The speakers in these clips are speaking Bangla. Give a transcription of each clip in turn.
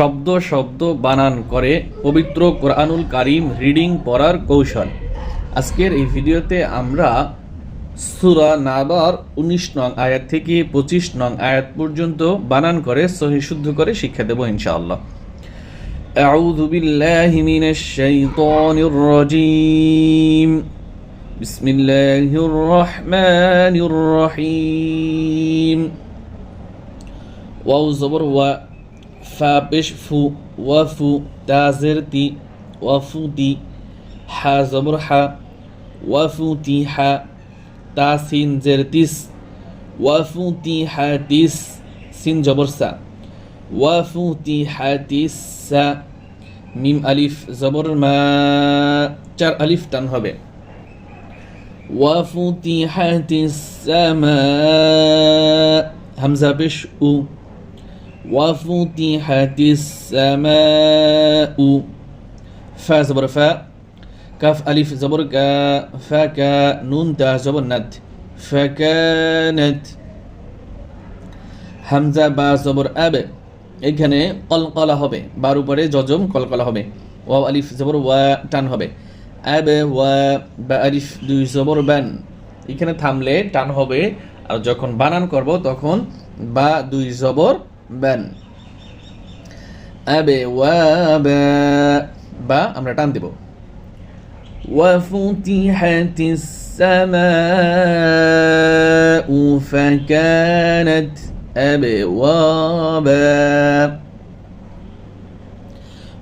শব্দ শব্দ বানান করে পবিত্র কোরআনুল কারিম রিডিং পড়ার কৌশল আজকের এই ভিডিওতে আমরা সুরা নাবার উনিশ নং আয়াত থেকে পঁচিশ নং আয়াত পর্যন্ত বানান করে সহি শুদ্ধ করে শিক্ষা দেব ইনশাআল্লাহ أعوذ بالله من الشيطان الرجيم بسم الله الرحمن الرحيم واو زبر و فا بش فو وفو تازر تي وفو تي حا زبر حا وفو تي حا تاسين زر تيس وفو تي حا تيس سين جبر سا وفتحت السا মিম আলিফ জবর মা চার আলিফ টান হবে وفتحت السماء همزة بش أو وفتحت السماء فا زبر فا كاف ألف زبر كا فا كا نون تا زبر ند فكانت হামজা বা জবর আবে এখানে কলকলা হবে বার উপরে জজম কলকলা হবে ওয়া আলিফ জবর ওয়া টান হবে আবে ওয়া বা আলিফ দুই জবর ব্যান এখানে থামলে টান হবে আর যখন বানান করব তখন বা দুই জবর ব্যান আবে ওয়া বা বা আমরা টান দেব وفتحت السماء فكانت أبوابا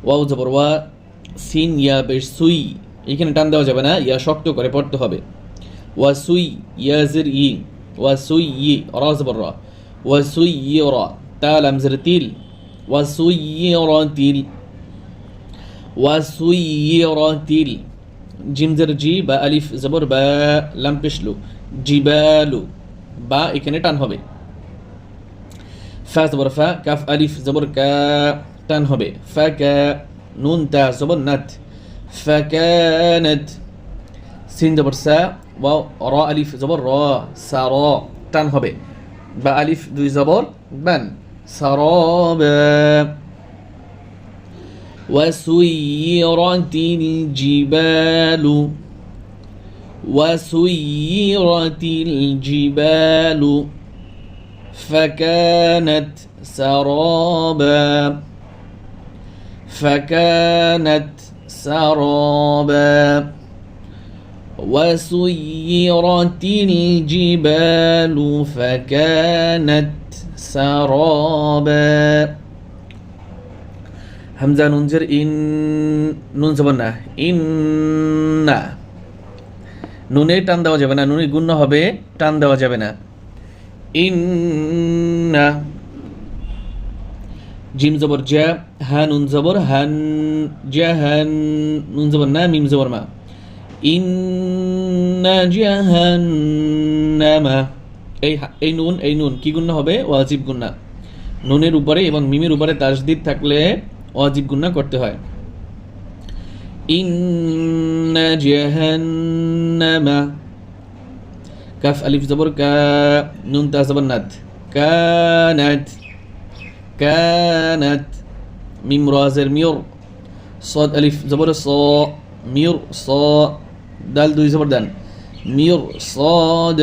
ওয়াও জবর ওয়া সিন ইয়া বেশ সুই এখানে টান দেওয়া যাবে না ইয়া শক্ত করে পড়তে হবে ওয়া সুই ইয়াজির ই ওয়া সুই ই র জবর র ওয়া সুই ই র তাল আমজের তিল ওয়াসুইয়রতিল ওয়াসুইয়রতিল জিমজের জি বা আলিফ জবর বা লাম্পেশলু জিবালু বা এখানে টান হবে ফা জবর ফা কাফ আলিফ জবর কা টান হবে ফা কা নুন তা জবর নাত ফা কানাত সিন জবর সা ওয়া র আলিফ জবর র সা র টান হবে বা আলিফ দুই জবর বান سرابا وسيرت الجبال وسيرت الجبال فكانت سرابا فكانت سرابا وسيرت الجبال فكانت سرابا হামজা নুনজের ইন নুন যাবেন না ইন না নুনে টান দেওয়া যাবে না নুনে গুণ্য হবে টান দেওয়া যাবে না ইন না জিম জবর জা হা নুন জবর হান জা হান নুন জবর না মিম জবর মা ইন্না জাহান্নামা এই হা- এই নুন এই নুন কি গুণ্য হবে ওয়াজিব গুন্না নুনের উপরে এবং মিমের উপরে তাসদিদ থাকলে ওয়াজিব গুন্না করতে হয় ইন্না জাহান্নামা কাফ আলিফ জবর কা নুন তা জবর নাত কানাত কানাত মিম রাজের মিয়র صاد ألف زبر صا مير صا دال دوي زبر دان مير صاد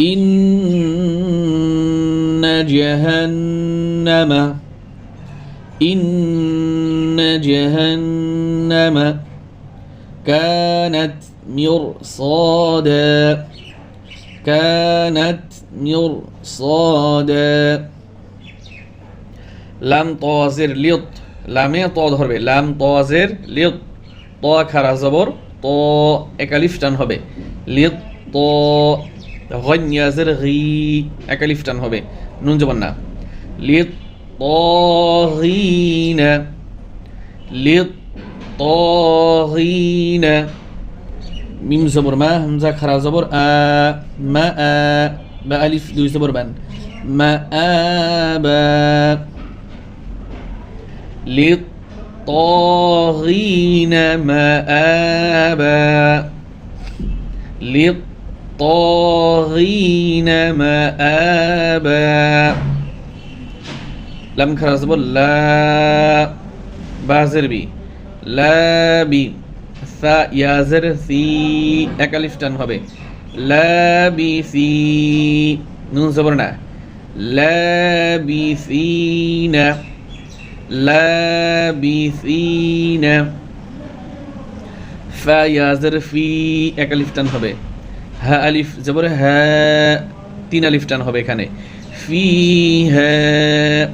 إن جهنم إن جهنم كانت مرصادا كانت مرصادا লাম তজের লিয়ত লামে ত ধরবে লাম তজের লিয়ত ত খারা জবর ত একালিফ টান হবে লিয়ত ত গন্যাজের গি একালিফ টান হবে নুন জবান না লিয়ত তহিনা লিয়ত তহিনা মিম জবর মা হামজা খারা জবর আ মা আ বা আলিফ দুই জবর বান মা আ বা للطاغين مآبا للطاغين مآبا লাম খারাজ বল লা বাজের বি লা বি সা ইয়াজের সি একালিফ টান হবে লা বি সি নুন জবর না লা বি সি না লা বি সি না ফা ইয়াজের ফি একালিফ টান হবে হা আলিফ জবর হ্যাঁ তিন আলিফ টান হবে এখানে ফি হ্যাঁ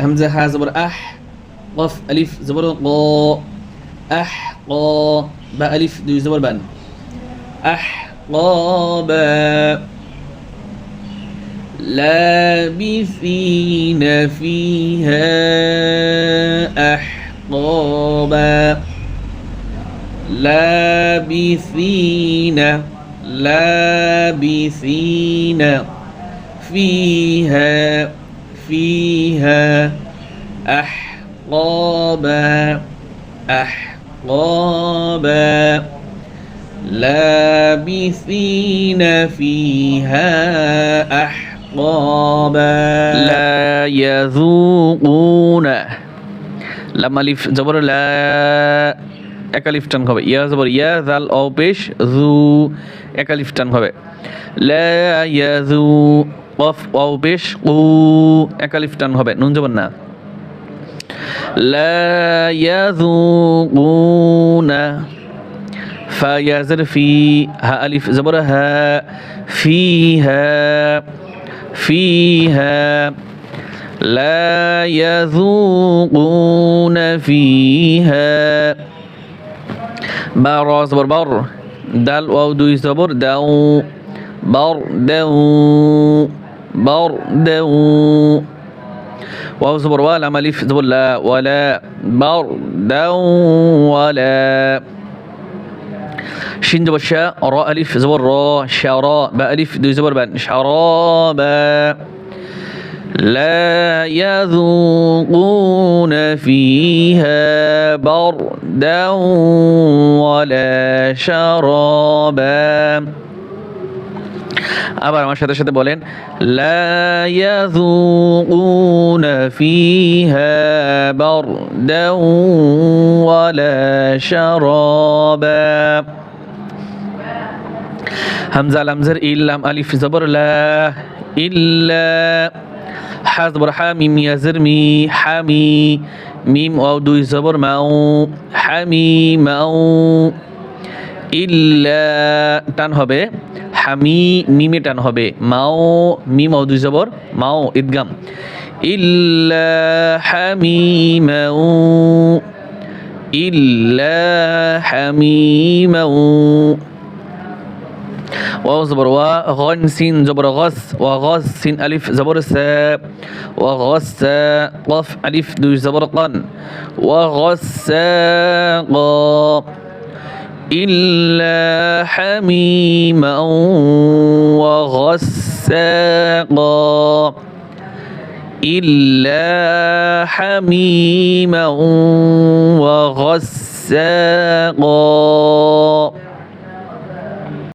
হামজা হা জবর আহ কফ আলিফ জবর ক আহ ক বা আলিফ দুই জবর বান আহ ق لابثين فيها أحقابا لابثين لابثين فيها فيها أحقابا أحقابا لابثين فيها أحقابا لا يذوقون লাম আলিফ জবর লা একালিফ টান হবে ইয়া জবর ইয়া জাল অ পেশ জু একালিফ টান হবে লা ইয়াজু কফ অ পেশ উ একালিফ টান হবে নুন জবর না লা ইয়াযুকুনা ফা ইয়াজের ফি হা আলিফ জবর হা ফিহা ফিহা لا يذوقون فيها بار زبر بر دال واو دوي زبر داو بر داو بر داو واو زبر ولا مالف زبر لا ولا بر داو ولا. شين زبر شاء را ألف زبر را شراء با ألف دوي زبر بان شرابا لا يذوقون فيها بردا ولا شرابا আবার আমার সাথে সাথে বলেন لا يذوقون فيها بردا ولا شرابا همزة لمزر إلام ألف زبر لا إلا حزبر حاميم يزر مي حامي ميم واو দুই জবর মাও হামি মাও ইল্লা টান হবে হামি মিমে টান হবে মাও মিম ও দুই জবর মাও ইদগাম ইল্লা হামি মাও ইল্লা হামি মাও واو زبر وا غن سين زبر غس وغس سين ألف زبر سا وغس قف ألف دو زبر قن وغس قا. إلا حميما وغساقا إلا حميما وغساقا